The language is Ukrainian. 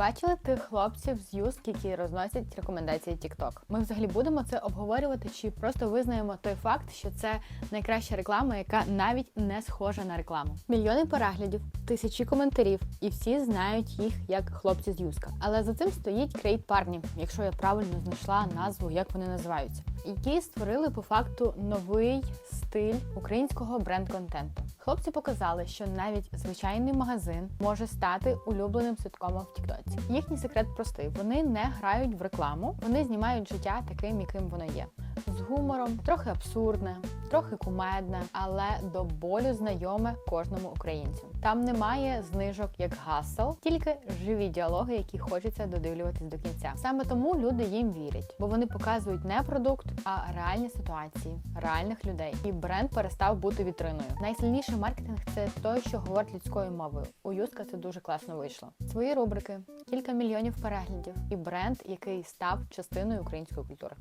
Бачили тих хлопців з юск, які розносять рекомендації TikTok? Ми взагалі будемо це обговорювати, чи просто визнаємо той факт, що це найкраща реклама, яка навіть не схожа на рекламу. Мільйони переглядів, тисячі коментарів, і всі знають їх як хлопці з юска. Але за цим стоїть крейт парні, якщо я правильно знайшла назву, як вони називаються, які створили по факту новий стиль українського бренд-контенту. Хлопці показали, що навіть звичайний магазин може стати улюбленим ситкомом в Тіктоці. Їхній секрет простий: вони не грають в рекламу, вони знімають життя таким, яким воно є. З гумором, трохи абсурдне, трохи кумедне, але до болю знайоме кожному українцю. Там немає знижок як гасел, тільки живі діалоги, які хочеться додивлюватись до кінця. Саме тому люди їм вірять, бо вони показують не продукт, а реальні ситуації, реальних людей. І бренд перестав бути вітриною. Найсильніший маркетинг це той, що говорить людською мовою. У Юска це дуже класно вийшло. Свої рубрики, кілька мільйонів переглядів і бренд, який став частиною української культури.